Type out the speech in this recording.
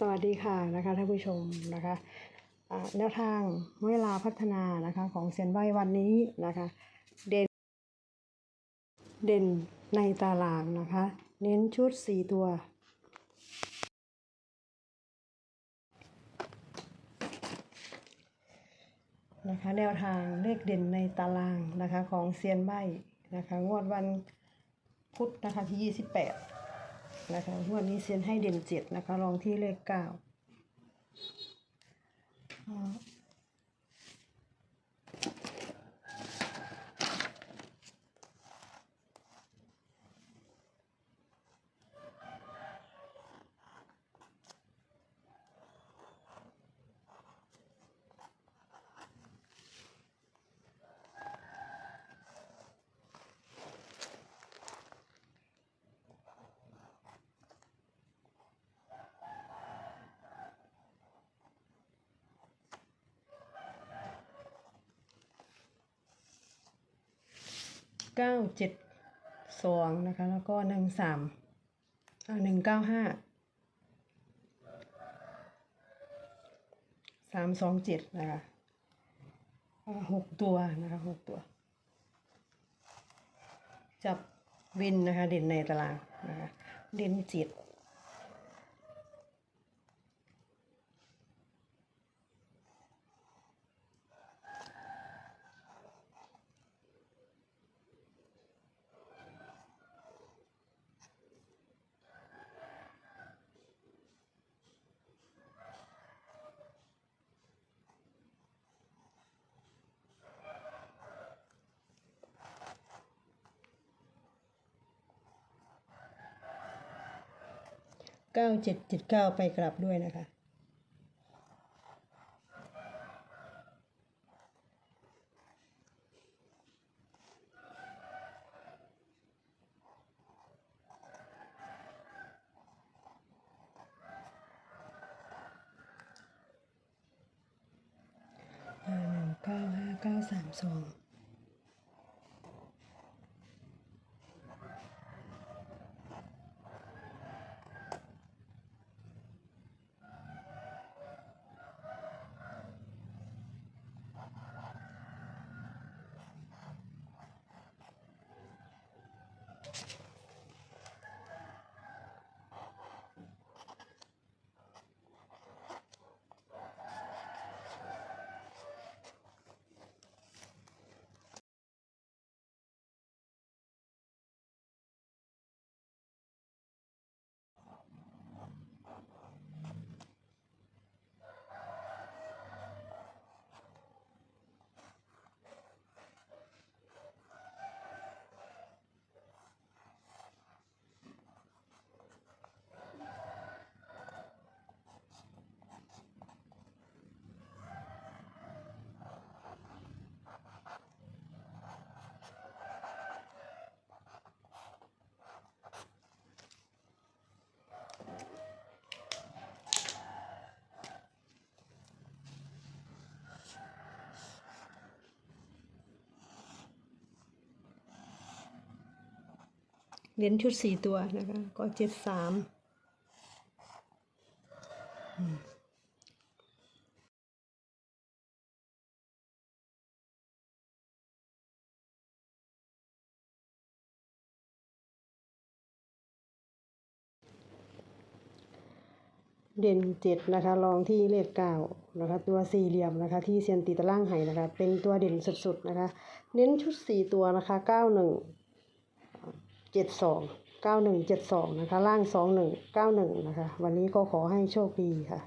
สวัสดีค่ะนะคะท่านผู้ชมนะคะแนวทางเวลาพัฒนานะคะของเซียนใบวันนี้นะคะเด่นเด่นในตารางนะคะ เน้นชุด 4 ตัว นะคะแนวทางเลขเด่นในตารางนะคะของเซียนใบนะคะงวดวันพุธนะคะที่ 28 นะคะงวดนี้เซียนให้เด่นเจ็ดนะคะ รองที่เลขเก้า เก้าเจ็ดสองนะคะ แล้วก็หนึ่งสามอ่าหนึ่งเก้าห้าสามสองเจ็ดนะคะหกตัวนะคะหกตัว จับวินนะคะ เด่นในตารางนะคะเด่นเจ็ด เก้าเจ็ดเจ็ดเก้าไปกลับด้วยนะคะห้าหนึ่งเก้าห้าเก้าสามสอง เน้นชุดสี่ตัวนะคะ ก็เจ็ดสามเด่นเจ็ดนะคะลองที่เลขเก้านะคะตัวสี่เหลี่ยมนะคะ ที่เซียนตีตะล่างไห้นะคะ เป็นตัวเด่นสุดๆนะคะ เน้นชุดสี่ตัวนะคะเก้าหนึ่ง เจ็ดสองเก้าหนึ่งเจ็ดสองนะคะ ล่างสองหนึ่งเก้าหนึ่งนะคะ วันนี้ก็ขอให้โชคดีค่ะ